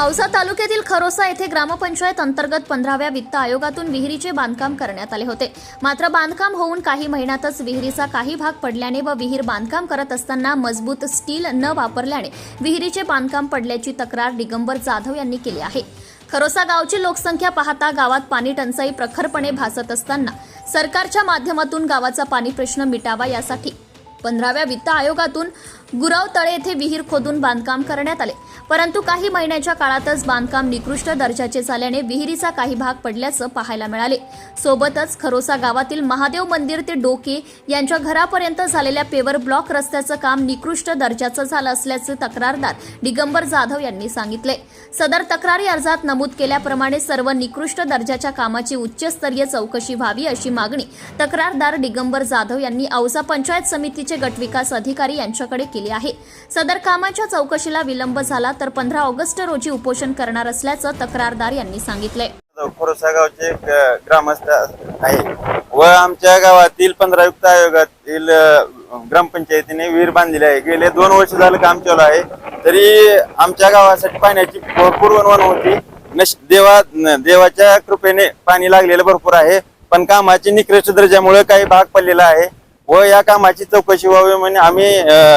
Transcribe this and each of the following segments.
औसा तालुक्यातील खरोसा येथे ग्रामपंचायत अंतर्गत पंधराव्या वित्त आयोगातून विहिरीचे बांधकाम करण्यात आले होते. मात्र बांधकाम होऊन काही महिन्यातच विहिरीचा काही भाग पडल्याने व विहीर बांधकाम करत असताना मजबूत स्टील न वापरल्याने विहिरीचे बांधकाम पडल्याची तक्रार दिगंबर जाधव यांनी केली आहे. खरोसा गावची लोकसंख्या पाहता गावात पाणी टंचाई प्रखरपणे भासत असताना सरकारच्या माध्यमातून गावाचा पाणी प्रश्न मिटावा यासाठी पंधराव्या वित्त आयोगातून गुराव तळे येथे विहीर खोदून बांधकाम करण्यात आले. परंतु काही महिन्याच्या काळातच बांधकाम निकृष्ट दर्जाचे झाल्याने विहिरीचा काही भाग पडल्याचं पाहायला मिळाले. सोबतच खरोसा गावातील महादेव मंदिर ते डोके यांच्या घरापर्यंत झालेल्या पेवर ब्लॉक रस्त्याचं काम निकृष्ट दर्जाचं झालं असल्याचे तक्रारदार दिगंबर जाधव यांनी सांगितले. सदर तक्रारी अर्जात नमूद केल्याप्रमाणे सर्व निकृष्ट दर्जाच्या कामाची उच्चस्तरीय चौकशी व्हावी अशी मागणी तक्रारदार दिगंबर जाधव यांनी औसा पंचायत समितीचे गटविकास अधिकारी यांच्याकडे केली. आहे. सदर कामाच्या चौकशीला विलंब झाला तर पंधरा ऑगस्ट रोजी उपोषण करणार असल्याचं तक्रारदार यांनी सांगितले खोरसा गावचे ग्रामस्थ आहे व आमच्या गावातील पंधरायुक्त आयोगातील ग्रामपंचायतीने विहीर बांधलेली आहे. गेले दोन वर्ष झालं काम चालू आहे. तरी आमच्या गावासाठी पाण्याची भरपूर वणवण होती. नश देवा देवाच्या कृपेने पाणी लागलेलं भरपूर आहे. पण कामाची निकृष्ट दर्जामुळे काही भाग पडलेला आहे. व या कामाची चौकशी व्हावी म्हणून आम्ही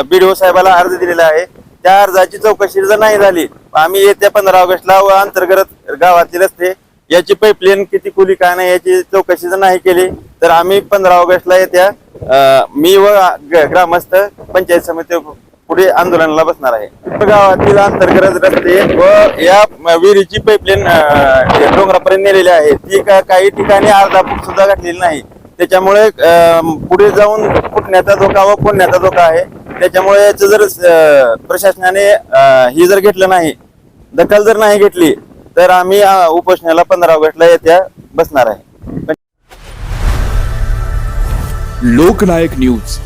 बीडीओ साहेबाला अर्ज दिलेला आहे. त्या अर्जाची चौकशी जर नाही झाली आम्ही येत्या पंधरा ऑगस्टला व अंतर्गत गावातील रस्ते याची पाईपलाईन किती खुली काय नाही याची चौकशी जर नाही केली तर आम्ही पंधरा ऑगस्टला येत्या मी व ग्रामस्थ पंचायत समिती पुढे आंदोलनाला बसणार आहे. गावातील अंतर्गत रस्ते व या विहिरीची पाईपलाईन डोंगरापर्यंत नेलेली आहे. ती का- काही ठिकाणी अर्धा फूट सुद्धा घातलेली नाही. त्याच्यामुळे पुढे जाऊन फुटण्याचा धोका व फोडण्याचा धोका आहे त्याच्यामुळे याचं जर प्रशासनाने ही जर घेतलं नाही दखल जर नाही घेतली तर आम्ही उपोषणाला पंधरा ऑगस्टला येत्या बसणार आहे. लोकनायक न्यूज.